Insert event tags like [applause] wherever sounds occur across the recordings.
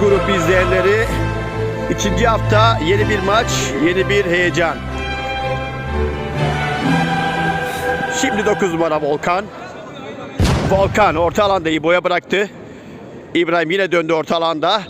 grup izleyenleri. ikinci hafta yeni bir maç, yeni bir heyecan. Şimdi 9 numara Volkan. Volkan orta alanda iyi boya bıraktı. İbrahim yine döndü orta alanda.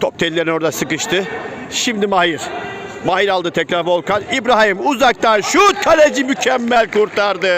Top tellerin orada sıkıştı. Şimdi Mahir. Mahir aldı tekrar Volkan. İbrahim uzaktan şut kaleci mükemmel kurtardı.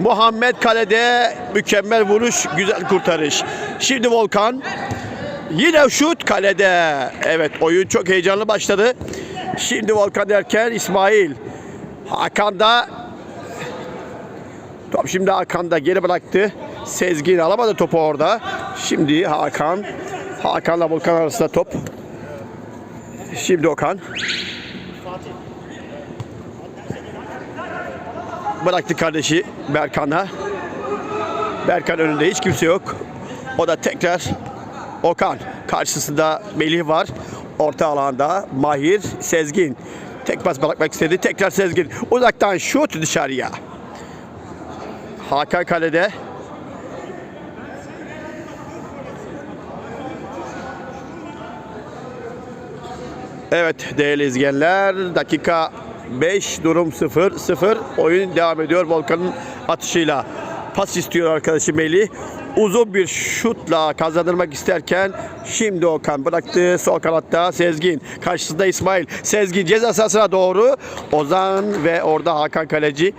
Muhammed kalede mükemmel vuruş, güzel kurtarış. Şimdi Volkan yine şut kalede. Evet oyun çok heyecanlı başladı. Şimdi Volkan derken İsmail. Hakan da top şimdi Hakan da geri bıraktı. Sezgin alamadı topu orada. Şimdi Hakan Hakan'la Volkan arasında top. Şimdi Okan. Bıraktı kardeşi Berkan'a. Berkan önünde hiç kimse yok. O da tekrar Okan. Karşısında Melih var. Orta alanda Mahir, Sezgin. Tek pas bırakmak istedi. Tekrar Sezgin. Uzaktan şut dışarıya. Hakan kalede. Evet değerli izleyenler dakika 5 durum 0-0 oyun devam ediyor Volkan'ın atışıyla. Pas istiyor arkadaşı Melih. Uzun bir şutla kazandırmak isterken şimdi Okan bıraktı sol kanatta Sezgin. Karşısında İsmail. Sezgin ceza sahasına doğru. Ozan ve orada Hakan Kaleci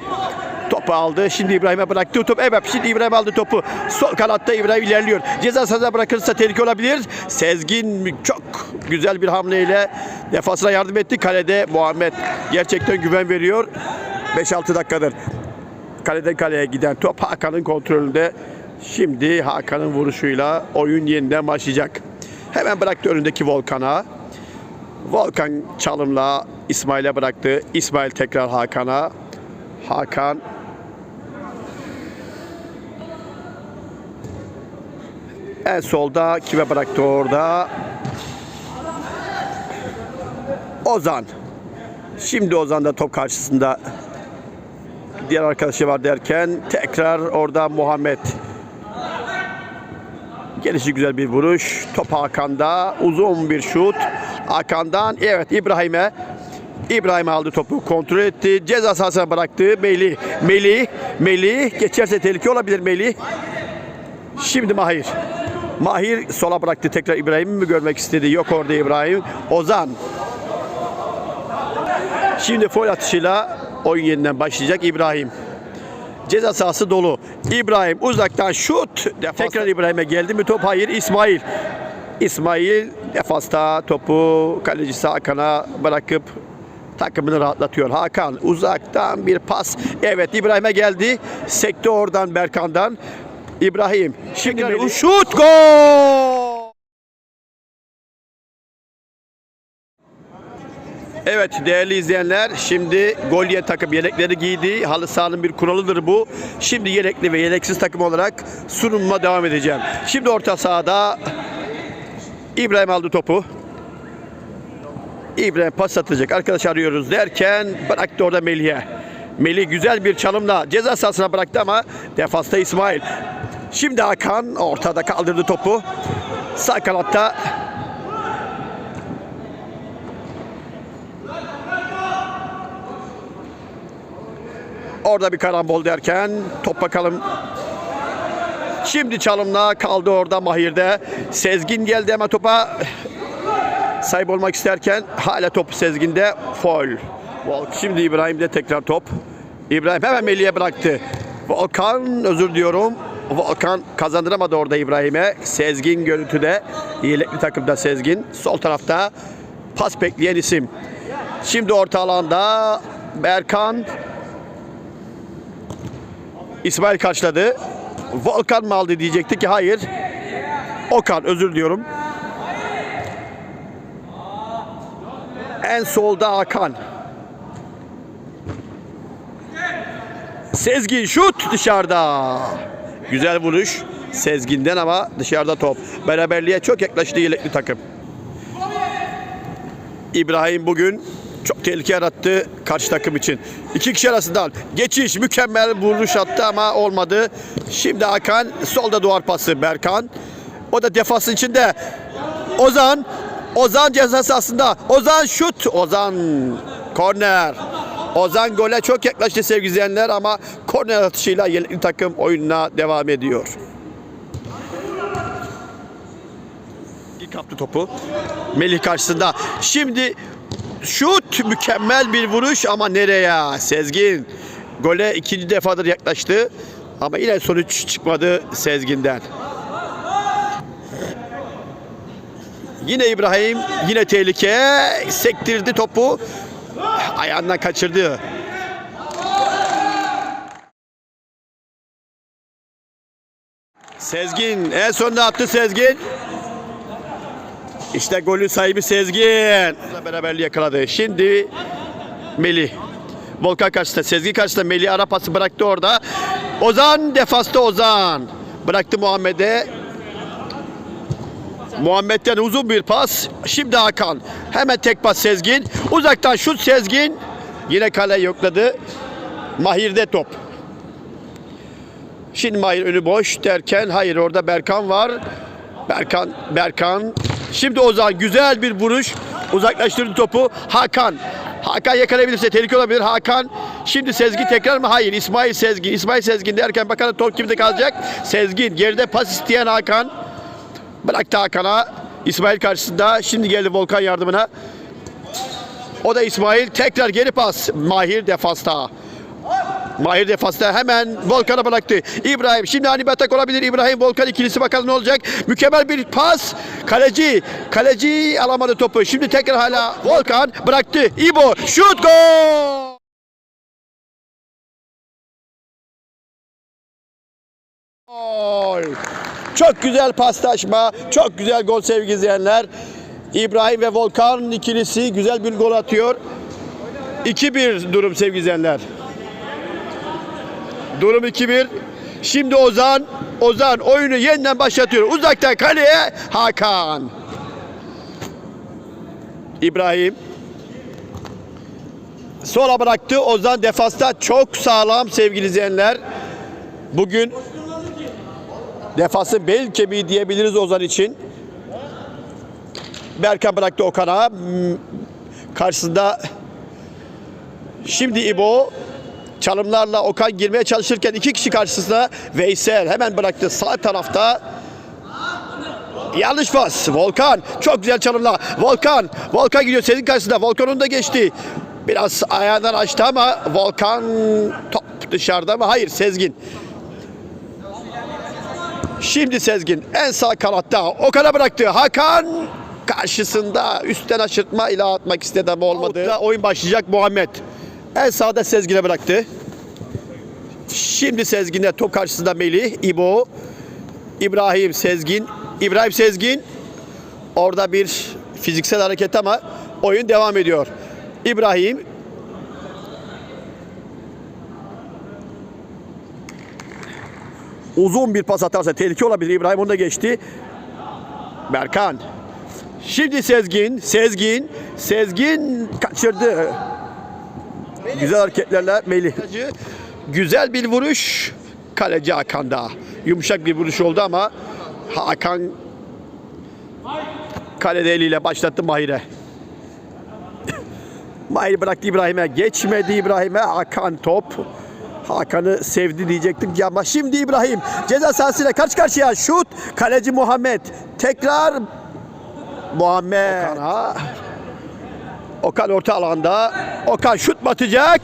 topu aldı. Şimdi İbrahim'e bıraktı top. Evet şimdi İbrahim aldı topu. Sol kanatta İbrahim ilerliyor. Ceza sahasına bırakırsa tehlike olabilir. Sezgin çok güzel bir hamleyle defasına yardım etti. Kalede Muhammed gerçekten güven veriyor. 5-6 dakikadır. Kaleden kaleye giden top Hakan'ın kontrolünde. Şimdi Hakan'ın vuruşuyla oyun yeniden başlayacak. Hemen bıraktı önündeki Volkan'a. Volkan çalımla İsmail'e bıraktı. İsmail tekrar Hakan'a. Hakan en solda kime bıraktı orada? Ozan. Şimdi Ozan da top karşısında diğer arkadaşı var derken tekrar orada Muhammed. Gelişi güzel bir vuruş. Top Hakan'da. Uzun bir şut. Hakan'dan evet İbrahim'e. İbrahim aldı topu kontrol etti. Ceza sahasına bıraktı. Melih. Melih. Melih. Geçerse tehlike olabilir Melih. Şimdi Mahir. Mahir sola bıraktı tekrar İbrahim'i mi görmek istedi? Yok orada İbrahim. Ozan. Şimdi foul atışıyla oyun yeniden başlayacak İbrahim. Ceza sahası dolu. İbrahim uzaktan şut. Tekrar İbrahim'e geldi mi top? Hayır İsmail. İsmail defasta topu kalecisi Hakan'a bırakıp takımını rahatlatıyor. Hakan uzaktan bir pas. Evet İbrahim'e geldi. Sekti oradan Berkan'dan. İbrahim. Şimdi bir şut gol. Evet değerli izleyenler şimdi Golye takım yelekleri giydi. Halı sahanın bir kuralıdır bu. Şimdi yelekli ve yeleksiz takım olarak sunumuma devam edeceğim. Şimdi orta sahada İbrahim aldı topu. İbrahim pas atacak. Arkadaş arıyoruz derken bıraktı orada Melih'e. Melih güzel bir çalımla ceza sahasına bıraktı ama defasta İsmail. Şimdi Hakan ortada kaldırdı topu. Sağ kanatta Orada bir karambol derken top bakalım. Şimdi çalımla kaldı orada Mahir'de. Sezgin geldi hemen topa. Sahip olmak isterken hala top Sezgin'de. Foul. Volk. Şimdi İbrahim'de tekrar top. İbrahim hemen Melih'e bıraktı. Volkan özür diyorum. Volkan kazandıramadı orada İbrahim'e. Sezgin görüntüde. Yelekli takımda Sezgin. Sol tarafta pas bekleyen isim. Şimdi orta alanda Berkan İsmail karşıladı. Volkan mı aldı diyecekti ki hayır. Okan özür diliyorum. En solda Hakan. Sezgin şut dışarıda. Güzel vuruş Sezgin'den ama dışarıda top. Beraberliğe çok yaklaştı yelekli takım. İbrahim bugün çok tehlike yarattı karşı takım için. İki kişi arasından geçiş mükemmel vuruş attı ama olmadı. Şimdi Hakan solda duvar pası Berkan. O da defansın içinde. Ozan Ozan ceza sahasında. Ozan şut. Ozan korner. Ozan gole çok yaklaştı sevgili izleyenler ama korner atışıyla yelekli takım oyununa devam ediyor. İlk kaptı topu. Melih karşısında. Şimdi şut mükemmel bir vuruş ama nereye? Sezgin. Gole ikinci defadır yaklaştı. Ama yine sonuç çıkmadı Sezgin'den. Yine İbrahim, yine tehlike. Sektirdi topu. [laughs] Ayağından kaçırdı. Sezgin en sonunda attı Sezgin. İşte golün sahibi Sezgin. Beraberliği yakaladı. Şimdi Melih. Volkan karşısında, Sezgin karşısında Melih ara pası bıraktı orada. Ozan defasta Ozan. Bıraktı Muhammed'e. Muhammed'den uzun bir pas. Şimdi Hakan. Hemen tek pas Sezgin. Uzaktan şut Sezgin. Yine kale yokladı. Mahir'de top. Şimdi Mahir önü boş derken hayır orada Berkan var. Berkan, Berkan. Şimdi Ozan güzel bir vuruş. Uzaklaştırdı topu. Hakan. Hakan yakalayabilirse tehlike olabilir. Hakan. Şimdi Sezgin tekrar mı? Hayır. İsmail Sezgin. İsmail Sezgin derken bakalım top kimde kalacak? Sezgin. Geride pas isteyen Hakan. Bıraktı Hakan'a. İsmail karşısında. Şimdi geldi Volkan yardımına. O da İsmail. Tekrar geri pas. Mahir defansta. Mahir defansta hemen Volkan'a bıraktı. İbrahim şimdi ani bir atak olabilir. İbrahim Volkan ikilisi bakalım ne olacak. Mükemmel bir pas. Kaleci. Kaleci alamadı topu. Şimdi tekrar hala Volkan bıraktı. İbo şut. Gol. Çok güzel paslaşma. Çok güzel gol sevgili izleyenler. İbrahim ve Volkan ikilisi güzel bir gol atıyor. 2-1 durum sevgili izleyenler. Durum 2-1. Şimdi Ozan, Ozan oyunu yeniden başlatıyor. Uzaktan kaleye Hakan. İbrahim. Sola bıraktı. Ozan defansta çok sağlam sevgili izleyenler. Bugün defansı bel kemiği diyebiliriz Ozan için. Berkan bıraktı Okan'a. Hmm, Karşısında şimdi İbo çalımlarla Okan girmeye çalışırken iki kişi karşısında Veysel hemen bıraktı sağ tarafta. Yanlış pas. Volkan çok güzel çalımla. Volkan. Volkan gidiyor senin karşısında. Volkan'ın da geçti. Biraz ayağından açtı ama Volkan top dışarıda mı? Hayır Sezgin. Şimdi Sezgin en sağ kanatta Okan'a bıraktı. Hakan karşısında üstten aşırtma ile atmak istedi ama olmadı. Orada oyun başlayacak Muhammed. En sağda Sezgin'e bıraktı. Şimdi Sezgin'e top karşısında Melih, İbo, İbrahim Sezgin. İbrahim Sezgin orada bir fiziksel hareket ama oyun devam ediyor. İbrahim uzun bir pas atarsa tehlike olabilir. İbrahim onu da geçti. Berkan. Şimdi Sezgin, Sezgin, Sezgin kaçırdı. Güzel hareketlerle Melih. Güzel bir vuruş. Kaleci Hakan'da. Yumuşak bir vuruş oldu ama Hakan kalede eliyle başlattı Mahir'e. Mahir bıraktı İbrahim'e. Geçmedi İbrahim'e. Hakan top. Hakan'ı sevdi diyecektim ki ama şimdi İbrahim ceza sahasıyla karşı karşıya şut. Kaleci Muhammed. Tekrar Muhammed. Okan orta alanda. Okan şut mu atacak?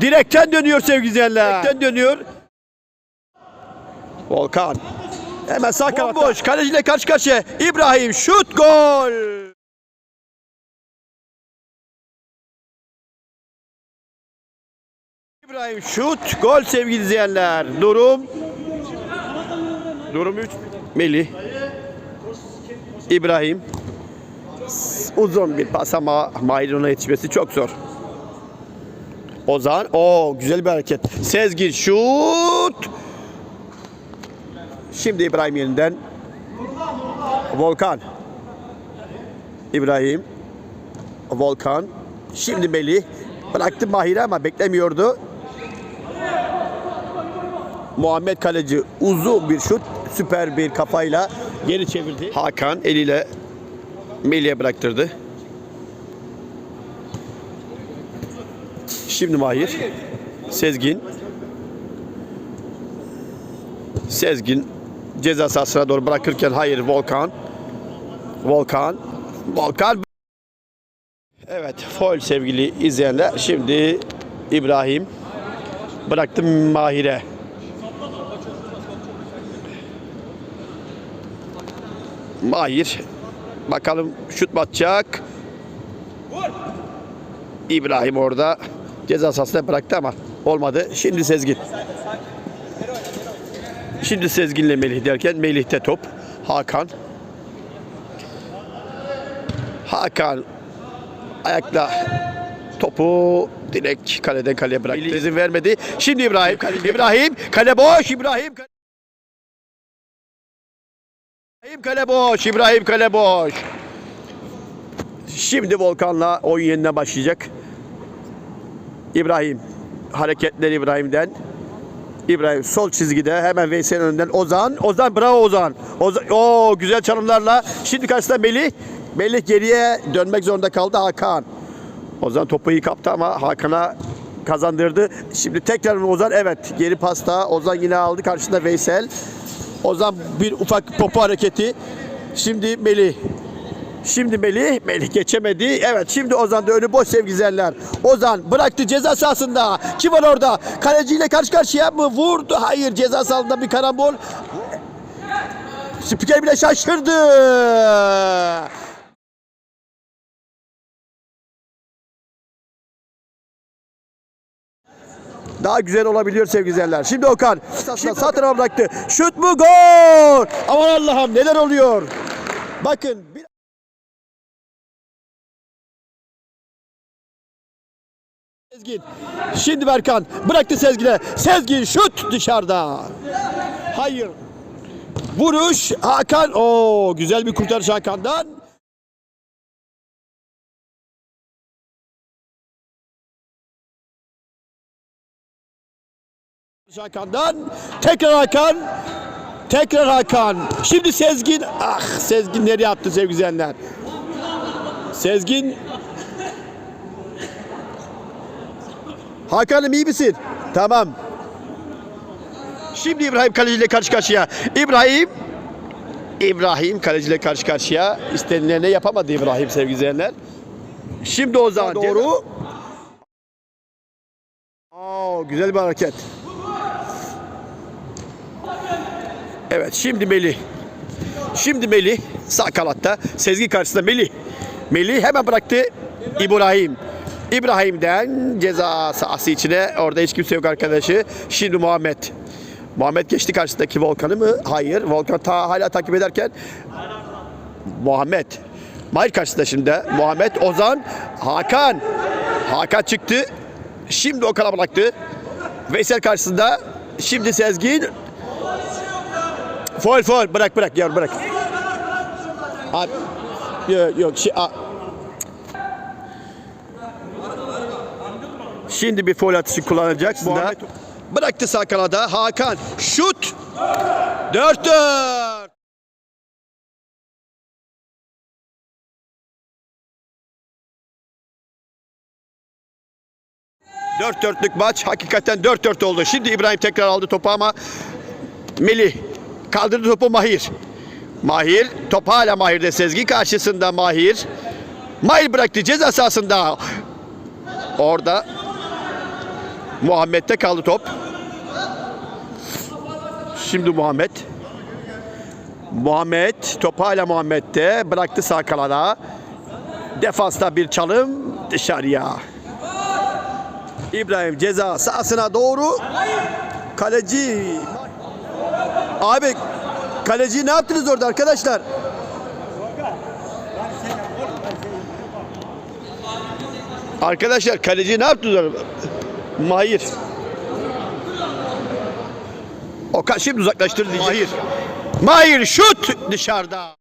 Direkten dönüyor sevgili izleyenler. Direkten dönüyor. Volkan. Hemen sağ kanatta. Boş. Kaleciyle karşı karşıya. İbrahim şut gol. İbrahim şut gol sevgili izleyenler. Durum Durum 3. Melih. İbrahim. Uzun bir pas ama Mahir'in ona yetişmesi çok zor. Ozan. o güzel bir hareket. Sezgin şut. Şimdi İbrahim yeniden. Volkan. İbrahim. Volkan. Şimdi Melih bıraktı Mahir'e ama beklemiyordu. Muhammed Kaleci uzun bir şut, süper bir kafayla geri çevirdi. Hakan eliyle Melih'e bıraktırdı. Şimdi Mahir. Sezgin. Sezgin ceza sahasına doğru bırakırken hayır Volkan. Volkan. Volkan. Evet foul sevgili izleyenler. Şimdi İbrahim bıraktı Mahir'e. Mahir bakalım şut mu atacak? İbrahim orada ceza sahasına bıraktı ama olmadı. Şimdi Sezgin. Şimdi Sezgin'le Melih derken Melih'te top. Hakan. Hakan ayakla topu direkt kaleden kaleye bıraktı. İzin vermedi. Şimdi İbrahim. İbrahim kale boş. İbrahim kale- İbrahim kale boş. İbrahim kale boş. Şimdi Volkan'la oyun yeniden başlayacak. İbrahim. Hareketler İbrahim'den. İbrahim sol çizgide hemen Veysel'in önünden Ozan. Ozan bravo Ozan. Ozan o güzel çalımlarla. Şimdi karşısında Melih. Melih geriye dönmek zorunda kaldı Hakan. Ozan topu iyi kaptı ama Hakan'a kazandırdı. Şimdi tekrar Ozan evet geri pasta. Ozan yine aldı karşısında Veysel. Ozan bir ufak popu hareketi. Şimdi Melih. Şimdi Melih, Melih geçemedi. Evet şimdi Ozan da önü boş sevgililer. Ozan bıraktı ceza sahasında. Kim var orada? Kaleciyle karşı karşıya mı vurdu? Hayır ceza sahasında bir karambol. Spiker bile şaşırdı. Daha güzel olabiliyor sevgili izleyenler. Şimdi Okan Şimdi sağ tarafa bıraktı. Şut mu gol? Aman Allah'ım neler oluyor? Bakın bir Sezgin. Şimdi Berkan bıraktı Sezgin'e. Sezgin şut dışarıda. Hayır. Vuruş Hakan. Oo güzel bir kurtarış Hakan'dan. Hakan'dan tekrar Hakan. Tekrar Hakan. Şimdi Sezgin. Ah Sezgin nereye attı sevgili izleyenler? Sezgin Hakan'ım iyi misin? Tamam. Şimdi İbrahim kaleciyle karşı karşıya. İbrahim İbrahim kaleciyle karşı karşıya. İstenileni yapamadı İbrahim sevgili izleyenler. Şimdi Ozan doğru. Oo, güzel bir hareket. Evet şimdi Melih. Şimdi Melih sağ kanatta. Sezgi karşısında Melih. Melih hemen bıraktı İbrahim. İbrahim'den ceza sahası içine. Orada hiç kimse yok arkadaşı. Şimdi Muhammed. Muhammed geçti karşısındaki Volkan'ı mı? Hayır. Volkan ta hala takip ederken Muhammed. Mahir karşısında şimdi. Muhammed, Ozan, Hakan. Hakan çıktı. Şimdi Okan'a bıraktı. Veysel karşısında. Şimdi Sezgin. Foul foul. Bırak bırak yavrum bırak. Abi. Yok yok. Şey, a- Şimdi bir foul atışı kullanacak. Muhammed bıraktı sağ kanada. Hakan şut. 4-4. Dört dörtlük maç hakikaten dört dört oldu. Şimdi İbrahim tekrar aldı topu ama Melih kaldırdı topu Mahir. Mahir top hala Mahir'de Sezgi karşısında Mahir. Mahir bıraktı ceza sahasında. Orada Muhammed'de kaldı top. Şimdi Muhammed. Muhammed top hala Muhammed'de bıraktı sağ kanada. Defansta bir çalım dışarıya. İbrahim ceza sahasına doğru. Kaleci. Abi kaleci ne yaptınız orada arkadaşlar? Arkadaşlar kaleci ne yaptınız orada? Mahir. Okan şimdi uzaklaştırdı diyecek. Mahir. Mahir şut dışarıda.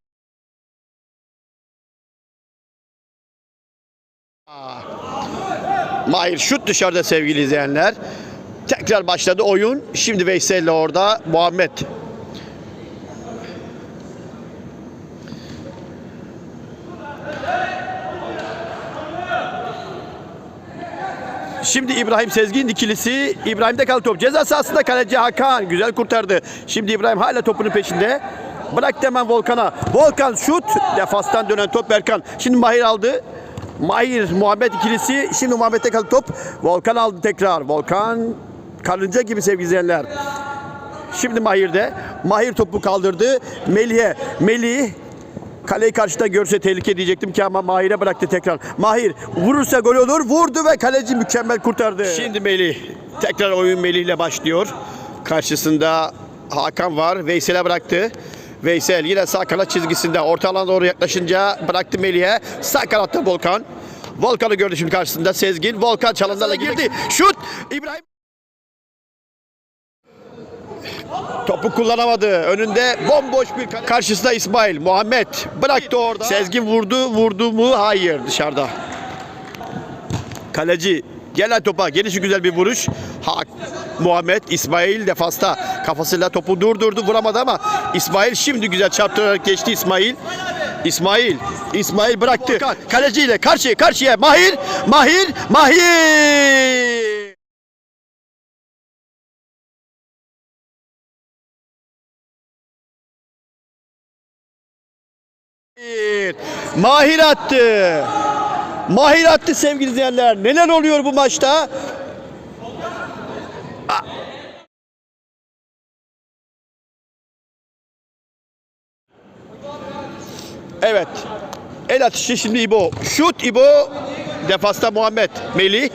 Mahir şut dışarıda sevgili izleyenler. Tekrar başladı oyun. Şimdi Veysel ile orada Muhammed. Şimdi İbrahim Sezgin ikilisi. İbrahim'de kaldı top. Ceza sahasında kaleci Hakan. Güzel kurtardı. Şimdi İbrahim hala topunun peşinde. Bıraktı hemen Volkan'a. Volkan şut. Defastan dönen top Berkan. Şimdi Mahir aldı. Mahir Muhammed ikilisi. Şimdi Muhammed'de kaldı top. Volkan aldı tekrar. Volkan karınca gibi sevgili izleyenler. Şimdi Mahir'de. Mahir topu kaldırdı. Melih'e. Melih Kaleyi karşıda görse tehlike diyecektim ki ama Mahir'e bıraktı tekrar. Mahir vurursa gol olur. Vurdu ve kaleci mükemmel kurtardı. Şimdi Melih. Tekrar oyun Melih ile başlıyor. Karşısında Hakan var. Veysel'e bıraktı. Veysel yine sağ kanat çizgisinde orta alana doğru yaklaşınca bıraktı Melih'e. Sağ kanatta Volkan. Volkan'ı gördü şimdi karşısında Sezgin. Volkan çalımlarla girdi. Şut! İbrahim Topu kullanamadı. Önünde bomboş bir kale. Karşısında İsmail. Muhammed bıraktı orada. Sezgin vurdu. Vurdu mu? Hayır dışarıda. Kaleci gelen topa gelişi güzel bir vuruş. Ha, Muhammed İsmail defasta kafasıyla topu durdurdu vuramadı ama İsmail şimdi güzel çarptırarak geçti İsmail. İsmail İsmail bıraktı. Kaleciyle karşıya karşıya Mahir Mahir Mahir Mahir attı. Mahir attı sevgili izleyenler. Neler oluyor bu maçta? Evet. El atışı şimdi İbo. Şut İbo. Defasta Muhammed. Melih.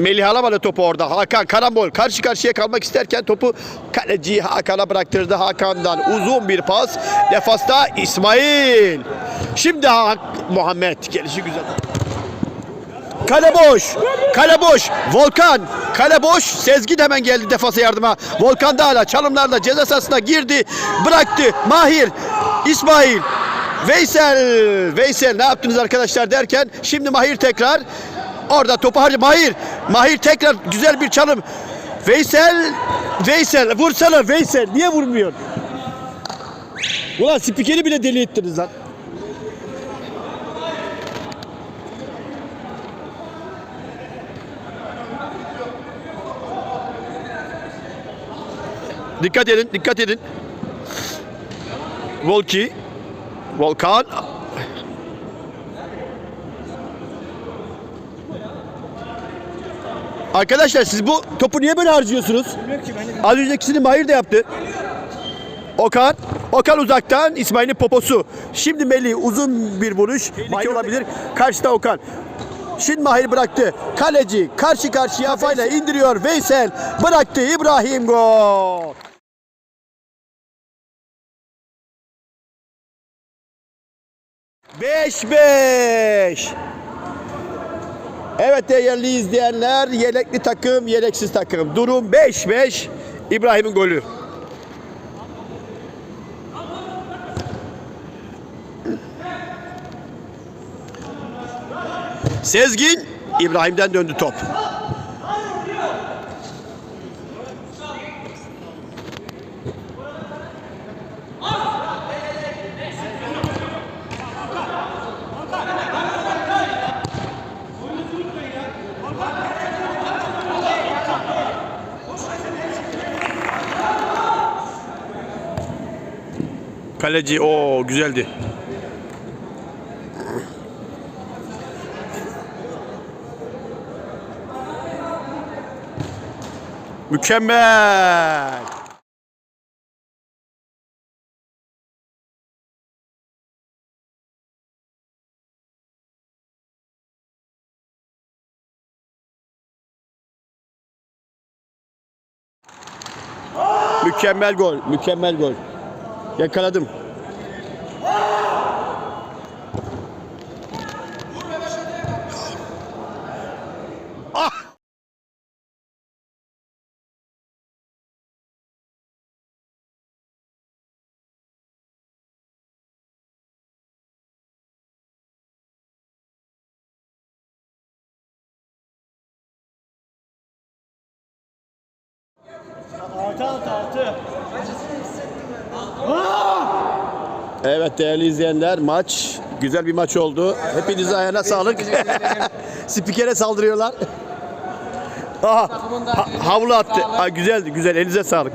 Melih alamadı topu orada. Hakan karambol. Karşı karşıya kalmak isterken topu kaleci Hakan'a bıraktırdı. Hakan'dan uzun bir pas. Defasta İsmail. Şimdi Hak Muhammed. Gelişi güzel. Kale boş. Kale boş. Volkan. Kale boş. Sezgin hemen geldi defasa yardıma. Volkan da hala çalımlarla ceza sahasına girdi. Bıraktı. Mahir. İsmail. Veysel. Veysel ne yaptınız arkadaşlar derken şimdi Mahir tekrar orada topu harcı Mahir. Mahir tekrar güzel bir çalım. Veysel. Veysel vursana Veysel. Niye vurmuyor? Ulan spikeri bile deli ettiniz lan. Dikkat edin, dikkat edin. Volki, Volkan. Arkadaşlar siz bu topu niye böyle harcıyorsunuz? Az öncekisini Mahir de yaptı. Okan, Okan uzaktan İsmail'in poposu. Şimdi Melih uzun bir vuruş. Mahir olabilir. Karşıda Okan. Şimdi Mahir bıraktı. Kaleci karşı karşıya kafayla indiriyor. Veysel bıraktı. İbrahim gol. Beş beş. Evet değerli izleyenler, yelekli takım, yeleksiz takım. Durum 5-5. İbrahim'in golü. Sezgin, İbrahim'den döndü top. Kaleci o güzeldi. Mükemmel. Mükemmel gol, mükemmel gol. Yakaladım. Altı. Evet değerli izleyenler maç güzel bir maç oldu. Hepinize ayağına sağlık. [laughs] Spikere saldırıyorlar. Aha, ha- havlu attı. Ha, güzeldi güzel elinize sağlık.